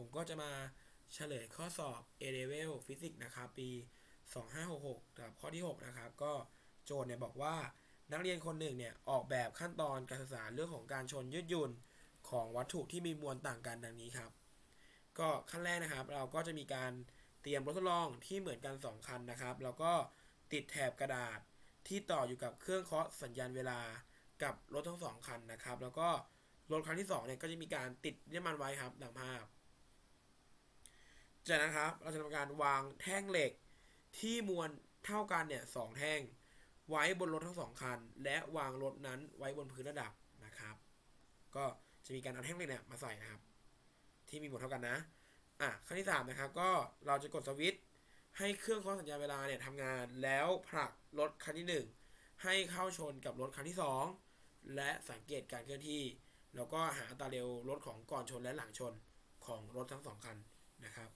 ผมก็จะมาเฉลยข้อสอบ A Level Physics นะครับ ปี 2566กับข้อที่ 6 นะครับ ก็โจทย์เนี่ยบอกว่านักเรียนคนหนึ่งเนี่ย ออกแบบขั้นตอนการศึกษาเรื่องของการชนยืดหยุ่นของวัตถุที่มีมวลต่างกันดังนี้ครับ ก็ขั้นแรกนะครับ เราก็จะมีการเตรียมรถทดลองที่เหมือนกัน 2 คันนะครับ แล้วก็ติดแถบกระดาษที่ต่ออยู่กับเครื่องเคาะสัญญาณเวลากับรถทั้งสองคันนะครับ แล้วก็รถคันที่2เนี่ยก็จะมีการติดน้ำมันไว้ครับดังภาพ จากนั้นครับ เราจะทำการวางแท่งเหล็กที่มวลเท่ากันเนี่ยสองแท่ง ไว้บนรถทั้งสองคัน และวางรถนั้นไว้บนพื้นระดับนะครับ ก็จะมีการเอาแท่งเหล็กเนี่ยมาใส่นะครับ ที่มีมวลเท่ากันนะอะขั้นที่สามนะครับก็เราจะกดสวิตช์ให้เครื่องเคาะสัญญาณเวลาเนี่ยทำงานแล้วผลักรถคันที่หนึ่งให้เข้าชนกับรถคันที่สองและสังเกตการเคลื่อนที่ แล้วก็หาอัตราเร็วรถของก่อนชนและหลังชนของรถทั้งสองคันนะครับ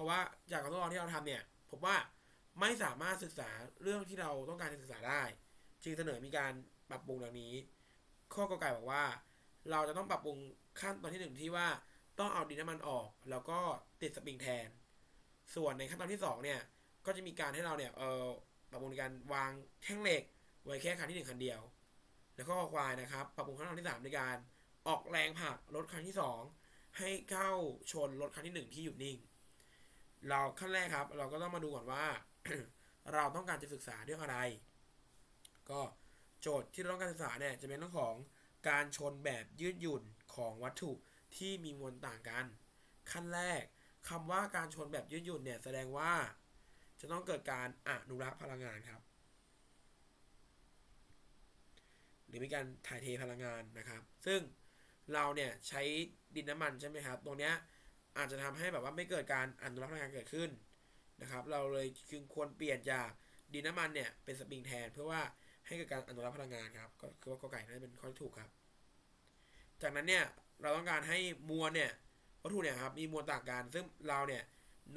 ราะว่าจากการทดลองที่เราทำเนี่ยผมว่าไม่สามารถศึกษาเรื่องที่เราต้องการจะศึกษาได้ จึงเสนอมีการปรับปรุงดังนี้ ข้อกอไก่บอกว่า เราจะต้องปรับปรุงขั้นตอนที่หนึ่งที่ว่าต้องเอาดินน้ำมันออก แล้วก็ติดสปริงแทน ส่วนในขั้นตอนที่สองเนี่ยก็จะมีการให้เราเนี่ยเออปรับปรุงในการวางแท่งเหล็ก ไว้แค่คันที่หนึ่งคันเดียว แล้วก็ควายนะครับ ปรับปรุงขั้นตอนที่สามในการออกแรงผลักรถคันที่สองให้เข้าชนรถคันที่หนึ่งที่หยุดนิ่ง เราขั้นแรกครับ เราก็ต้องมาดูก่อนว่า เราต้องการจะศึกษาเรื่องอะไร ก็โจทย์ที่เราต้องการศึกษาเนี่ยจะเป็นเรื่องของการชนแบบยืดหยุ่นของวัตถุที่มีมวลต่างกัน ขั้นแรกคำว่าการชนแบบยืดหยุ่นเนี่ยแสดงว่า จะต้องเกิดการอนุรักษ์พลังงานครับ หรือมีการถ่ายเทพลังงานนะครับ ซึ่งเราเนี่ยใช้ดินน้ำมันใช่ไหมครับ ตรงเนี้ย อาจจะทำให้แบบว่าไม่เกิดการอนุรักษ์พลังงานเกิดขึ้นนะครับ เราเลยจึงควรเปลี่ยนจากดินน้ำมันเนี่ยเป็นสปริงแทน เพื่อว่าให้เกิดการอนุรักษ์พลังงานครับ ก็คือว่ากอไก่น่าจะเป็นข้อที่ถูกครับ จากนั้นเนี่ยเราต้องการให้มวลเนี่ยวัตถุเนี่ยครับมีมวลต่างกัน ซึ่งเราเนี่ย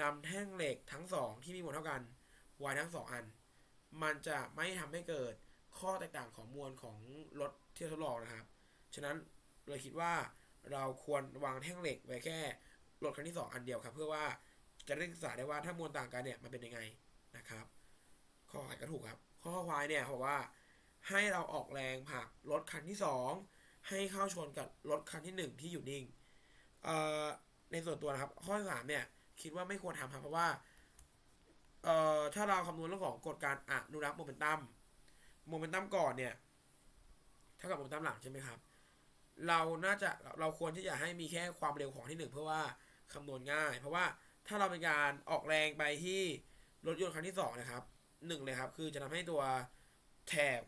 นำแท่งเหล็กทั้งสองที่มีมวลเท่ากันไว้ทั้งสองอัน มันจะไม่ทำให้เกิดข้อแตกต่างของมวลของรถที่ทดลองนะครับ ฉะนั้นเราคิดว่าเราควรวางแท่งเหล็กไว้แค่ รถคันที่ 2 อันเดียวครับ เพื่อว่าจะได้ศึกษาได้ว่าถ้ามวลต่างกันเนี่ยมันเป็นยังไงนะครับข้อขายก็ถูกครับ ข้อควายเนี่ยเขาบอกว่า ให้เราออกแรงผลักรถคันที่ 2 ให้เข้าชนกับรถคันที่ 1 ที่อยู่นิ่งในส่วนตัวนะครับ ข้อสามเนี่ยคิดว่าไม่ควรทำครับเพราะว่าถ้าเราคำนวณเรื่องของกฎการอนุรักษ์โมเมนตัมโมเมนตัมก่อนเนี่ยเท่ากับโมเมนตัมหลังใช่ไหมครับเราน่าจะเราควรที่จะให้มีแค่ความเร็วของที่หนึ่งเพื่อว่า คำนวณง่าย เพราะว่าถ้าเราเป็นการออกแรงไปที่รถยนต์คันที่สองนะครับหนึ่งเลยครับ คือจะทำให้ตัวแถบ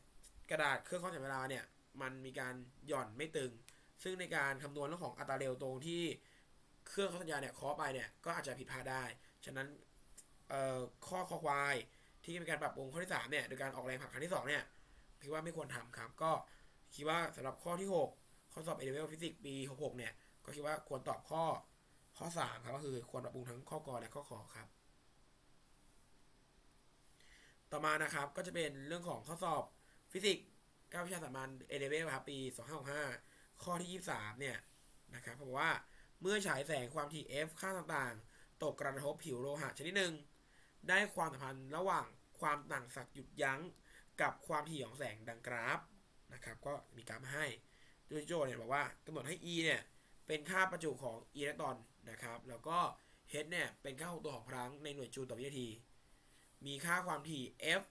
กระดาษเครื่องข้อจับเวลาเนี่ย มันมีการหย่อนไม่ตึง ซึ่งในการคำนวณเรื่องของอัตราเร็วตรงที่เครื่องข้อสัญญาเนี่ยเคาะไปเนี่ยก็อาจจะผิดพลาดได้ ฉะนั้นเอ่อข้อคอควายที่มีการปรับปรุงข้อที่สามเนี่ยโดยการออกแรงผลักครั้งที่สองเนี่ยคิดว่าไม่ควรทำครับ ก็คิดว่าสำหรับข้อที่หกข้อสอบ A Level Physics ปี 66 เนี่ย ก็คิดว่าควรตอบข้อ ข้อ3ครับก็คือควรปรับปรุงทั้งข้อกอและข้อขอครับ ต่อมานะครับก็จะเป็นเรื่องของข้อสอบฟิสิกส์ก้าวิชาสามัญ A Level ครับปี 2565 ข้อที่ 23 เนี่ยนะครับบอกว่าเมื่อฉายแสงความถี่ F ค่าต่างๆ ตกกระทบผิวโลหะชนิดหนึ่ง ได้ความสัมพันธ์ระหว่างความต่างศักย์หยุดยั้งกับความถี่ของแสงดังกราฟนะครับก็มีกราฟมาให้โดยโจเนี่ยบอกว่ากำหนดให้ e เนี่ยเป็นค่าประจุของอิเล็กตรอน นะครับ แล้วก็ h เนี่ย เป็นค่าของตัวของพลังในหน่วยจูลต่อวินาที มีค่าความถี่ f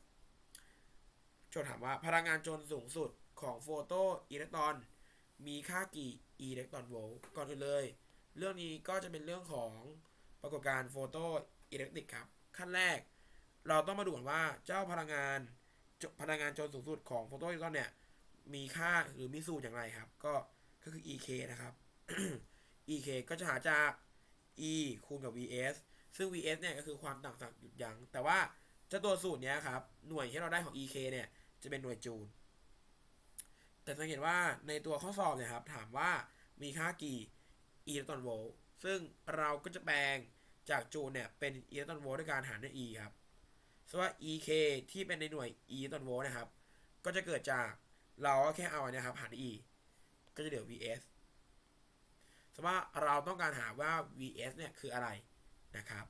โจทย์ถามว่าพลังงานโจรสูงสุดของโฟโตอิเล็กตรอน มีค่ากี่อิเล็กตรอนโวลต์ก่อนอื่นเลย เรื่องนี้ก็จะเป็นเรื่องของปรากฏการณ์โฟโตอิเล็กตริกครับ ขั้นแรก เราต้องมาดูก่อนว่าเจ้าพลังงานพลังงานโจรสูงสุดของโฟโตอิเล็กตรอนเนี่ย มีค่าหรือมีสูตรอย่างไรครับ ก็ก็คือ EK นะครับ EK ก็จะหาจาก E คูณกับ VS ซึ่ง VS เนี่ยก็คือความต่างศักย์หยุดยัง้งแต่ว่าเจ้าตัวสูตรเนี้ยครับ หน่วยที่เราได้ของ EK เนี่ย จะเป็นหน่วยจูล แต่สังเกตว่าในตัวข้อสอบเนี่ยครับ ถามว่ามีค่ากี่อิเล็กตรอนโวลต์ซึ่งเราก็จะแปลงจากจูลเนี่ย เป็นอิเล็กตรอนโวลต์ด้วยการหารด้วย E ครับซึ่ว่า EK ที่เป็นในหน่วยอิเล็กตรอนโวลต์นะครับ ก็จะเกิดจากเราก็แค่เอาอันนี้ครับ หารด้วย E ก็จะเหลือ vs ว่าเราต้องการหาว่า vs เนี่ยคืออะไรนะครับ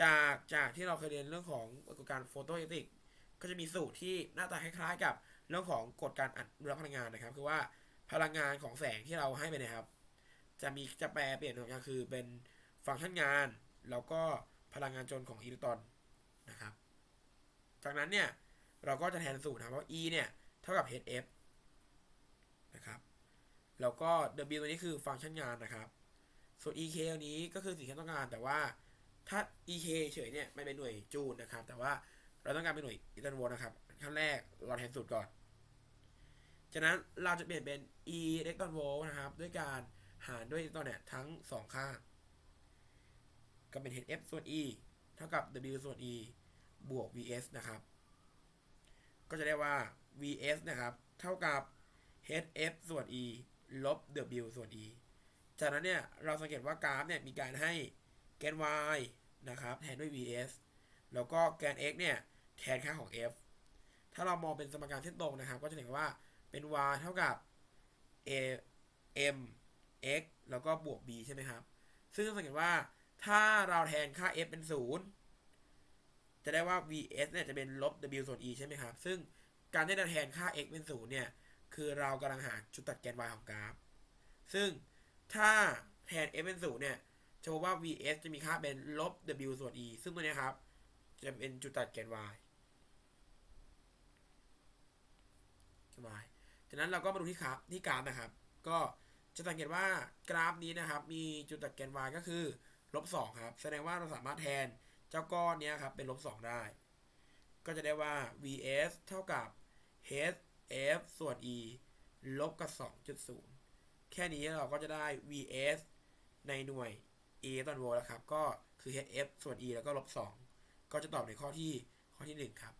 จากจากที่เราเคยเรียนเรื่องของปรากฏการณ์โฟโตเล็กตริกก็จะมีสูตรที่หน้าตาคล้ายๆ กับเรื่องของกฎการอัดรับพลังงานนะครับ คือว่าพลังงานของแสงที่เราให้ไปนะครับ จะมีจะแปลเปลี่ยนออกมาคือเป็นฟังก์ชันงาน แล้วก็พลังงานจนของอิเล็กตรอนนะครับ จากนั้นเนี่ยเราก็จะแทนสูตรนะครับว่า E เนี่ย เท่ากับ hf นะครับ แล้วก็ W ตัวนี้คือฟังก์ชันงานนะครับ ส่วน EK ตัวนี้ก็คือสิ่งที่ต้องการ แต่ว่าถ้า EK เฉยเนี่ยไม่เป็นหน่วยจูลนะครับ แต่ว่าเราต้องการเป็นหน่วยอิเล็กตรอนโวลต์นะครับขั้นแรกเราแทนสูตรก่อน จากนั้นเราจะเปลี่ยนเป็น E อิเล็กตรอนโวลต์นะครับ ด้วยการหารด้วยอิเล็กตรอนเนี่ยทั้งสองข้าง ก็เป็น hf ส่วน e เท่ากับ w ส่วน e บวก vs นะครับ ก็จะได้ว่า vs นะครับ เท่ากับ hf ส่วน e ลบ w ส่วน e จากนั้นเนี่ย เราสังเกตว่ากราฟเนี่ย มีการให้แกน y นะครับ แทนด้วย vs แล้วก็แกน x เนี่ย แทนค่าของ f ถ้าเรามองเป็นสมการเส้นตรงนะครับ ก็จะเห็นว่าเป็น y เท่ากับ a m x แล้วก็บวก b ใช่ไหมครับ ซึ่งสังเกตว่าถ้าเราแทนค่า f เป็นศูนย์จะได้ว่า vs เนี่ยจะเป็นลบ w ส่วน e ใช่ไหมครับ ซึ่งการที่เราแทนค่า x เป็นศูนย์เนี่ย คือเรากำลังหาจุดตัดแกน y ของกราฟ ซึ่งถ้าแทน f เป็นศูนย์เนี่ย จะพบว่า vs จะมีค่าเป็นลบ w ส่วน e ซึ่งตัวเนี้ยครับ จะเป็นจุดตัดแกน y กน y จากนั้นเราก็มาดูที่กราฟที่กราฟนะครับ ก็จะสังเกตว่ากราฟนี้นะครับ มีจุดตัดแกน y ก็คือลบสองครับ แสดงว่าเราสามารถแทนเจ้าก้อนเนี้ยครับเป็นลบสองได้ ก็จะได้ว่า vs เท่ากับ h f ส่วน e ลบกับ 2.0 แค่นี้เราก็จะได้ vs ในหน่วย e ตันโวลต์แล้วครับ ก็คือ h f ส่วน e แล้วก็ลบ 2 ก็จะตอบในข้อที่ข้อที่ 1 ครับ